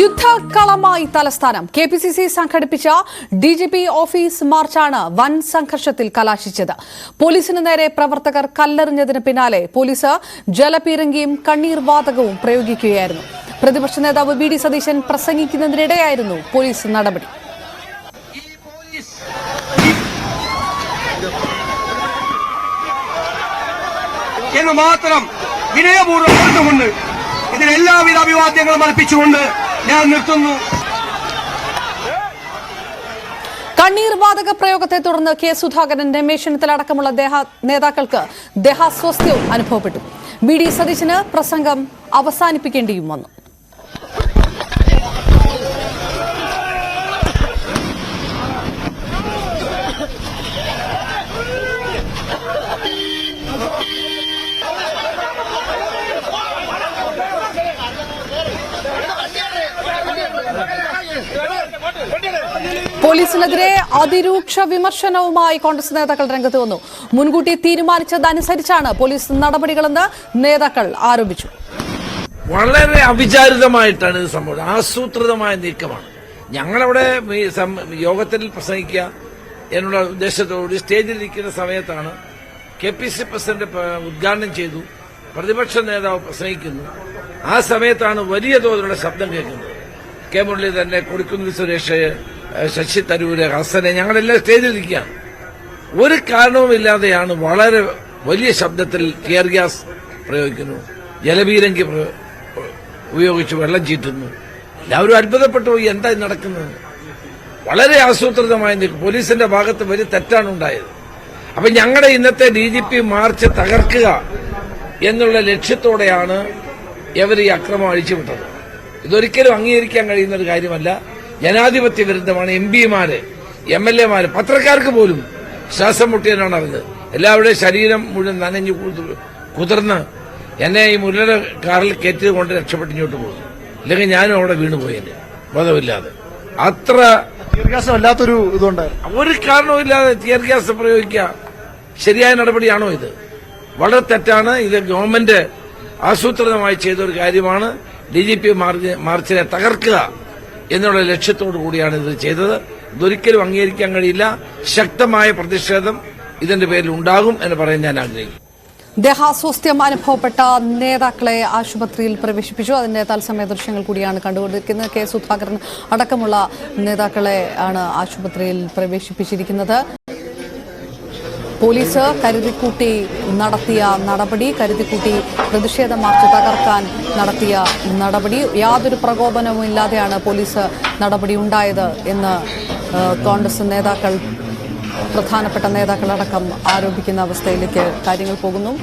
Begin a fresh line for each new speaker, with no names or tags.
യുദ്ധക്കളമായി തലസ്ഥാനം. K P C C സംഘടിപ്പിച്ച D G P office മാർച്ചാണ് വൻ സംഘർഷത്തിൽ കലാശിച്ചത്. പോലീസിന് നേരെ പ്രവർത്തകർ കല്ലെറിഞ്ഞതിന് പിന്നാലെ പോലീസ് ജലപീരങ്കിയും കണ്ണീർ വാതകവും പ്രയോഗിക്കുകയായിരുന്നു. പ്രതിപക്ഷ നേതാവ് വി ഡി സതീശൻ പ്രസംഗിക്കുന്നതിനിടെയായിരുന്നു പോലീസ് നടപടി.
എന്ന് മാത്രം വിനയപൂർവം കൊണ്ട് ഇതിന് എല്ലാവിധ അഭിവാദ്യങ്ങളും അർപ്പിച്ചുകൊണ്ട് ഞാൻ നിർത്തുന്നു.
കണ്ണീർ വാതക പ്രയോഗത്തെ തുടർന്ന് കെ സുധാകരൻ രമേശ് ചെന്നിത്തല അടക്കമുള്ള ദേഹ- നേതാക്കൾക്ക് ദേഹാസ്വാസ്ഥ്യവും അനുഭവപ്പെട്ടു. ബി ഡി സതീശന് പ്രസംഗം അവസാനിപ്പിക്കേണ്ടിയും വന്നു. പോലീസിനെതിരെ അതിരൂക്ഷ വിമർശനവുമായി കോൺഗ്രസ് നേതാക്കൾ രംഗത്ത് വന്നു. മുൻകൂട്ടി തീരുമാനിച്ചതനുസരിച്ചാണ് പോലീസ് നടപടികളെന്ന് നേതാക്കൾ ആരോപിച്ചു.
വളരെ അവിചാരിതമായിട്ടാണ് ഇത് സംഭവം ആസൂത്രിതമായ നീക്കമാണ്. ഞങ്ങളവിടെ യോഗത്തിൽ പ്രസംഗിക്കുക എന്നുള്ള ഉദ്ദേശത്തോടുകൂടി സ്റ്റേജിലിരിക്കുന്ന സമയത്താണ് കെ പി സി പ്രസിഡന്റ് ഉദ്ഘാടനം ചെയ്തു. പ്രതിപക്ഷ നേതാവ് പ്രസംഗിക്കുന്നു. ആ സമയത്താണ് വലിയ തോതിലുള്ള ശബ്ദം കേൾക്കുന്നത്. കെ മുരളീധരനെ കൊടിക്കുന്നിൽ സുരേഷ് ശശി തരൂര് ഹസനെ ഞങ്ങളെല്ലാം സ്റ്റേജിൽ ഇരിക്കുകയാണ് ഒരു കാരണവുമില്ലാതെയാണ് വളരെ വലിയ ശബ്ദത്തിൽ ടിയർ ഗ്യാസ് പ്രയോഗിക്കുന്നു. ജലപീരങ്കി പ്ര- ഉപയോഗിച്ച് വെള്ളം ചീറ്റുന്നു. എല്ലാവരും അത്ഭുതപ്പെട്ടു പോയി എന്താ നടക്കുന്നത്? വളരെ ആസൂത്രിതമായ. പോലീസിന്റെ ഭാഗത്ത് വലിയ തെറ്റാണ് ഉണ്ടായത്. അപ്പൊ ഞങ്ങളുടെ ഇന്നത്തെ ഡി ജി പി മാർച്ച് തകർക്കുക എന്നുള്ള ലക്ഷ്യത്തോടെയാണ് ഇവർ ഈ അക്രമം അഴിച്ചുവിട്ടത്. ഇതൊരിക്കലും അംഗീകരിക്കാൻ കഴിയുന്ന ഒരു കാര്യമല്ല. ജനാധിപത്യ വിരുദ്ധമാണ് എം പിമാര് എം എൽ എമാര് പത്രക്കാർക്ക് പോലും ശ്വാസം മുട്ടിയതിനാണ് അറിഞ്ഞത് എല്ലാവരുടെയും ശരീരം മുഴുവൻ നനഞ്ഞു കുതിർ- കുതിർന്ന് എന്നെ ഈ മുരളുടെ കാറിൽ കയറ്റിയത് കൊണ്ട് രക്ഷപ്പെട്ട് ഇങ്ങോട്ട് പോകും ഇല്ലെങ്കിൽ ഞാനും അവിടെ വീണുപോയേനെ ബോധമില്ലാതെ. അത്ര
വല്ലാത്തൊരു ഇതുണ്ടായിരുന്നു
ഒരു കാരണവുമില്ലാതെ ടിയർ ഗ്യാസ് പ്രയോഗിക്കുക ശരിയായ നടപടിയാണോ ഇത്? വളരെ തെറ്റാണ്. ഇത് ഗവൺമെന്റ് ആസൂത്രിതമായി ചെയ്ത ഒരു കാര്യമാണ്. ഡി ജി പി മാർച്ചിനെ തകർക്കുക എന്നുള്ള ലക്ഷ്യത്തോടു കൂടിയാണ് ഇത് ചെയ്തത്. ഇതൊരിക്കലും അംഗീകരിക്കാൻ കഴിയില്ല. ശക്തമായ പ്രതിഷേധം ഇതിന്റെ പേരിൽ ഉണ്ടാകും എന്ന് പറയാൻ ഞാൻ ആഗ്രഹിക്കുന്നു.
ദേഹാസ്വാസ്ഥ്യം അനുഭവപ്പെട്ട നേതാക്കളെ ആശുപത്രിയിൽ പ്രവേശിപ്പിച്ചു. അതിന്റെ തത്സമയ ദൃശ്യങ്ങൾ കൂടിയാണ് കണ്ടുകൊണ്ടിരിക്കുന്നത്. കെ സുധാകരൻ അടക്കമുള്ള നേതാക്കളെ ആണ് ആശുപത്രിയിൽ പ്രവേശിപ്പിച്ചിരിക്കുന്നത്. പോലീസ് കരുതിക്കൂട്ടി നടത്തിയ നടപടി കരുതിക്കൂട്ടി പ്രതിഷേധ മാർച്ച് തകർക്കാൻ നടത്തിയ നടപടി. യാതൊരു പ്രകോപനവും ഇല്ലാതെയാണ് പോലീസ് നടപടി ഉണ്ടായത് എന്ന് കോൺഗ്രസ് നേതാക്കൾ പ്രധാനപ്പെട്ട നേതാക്കളടക്കം ആരോപിക്കുന്ന അവസ്ഥയിലേക്ക് കാര്യങ്ങൾ പോകുന്നു.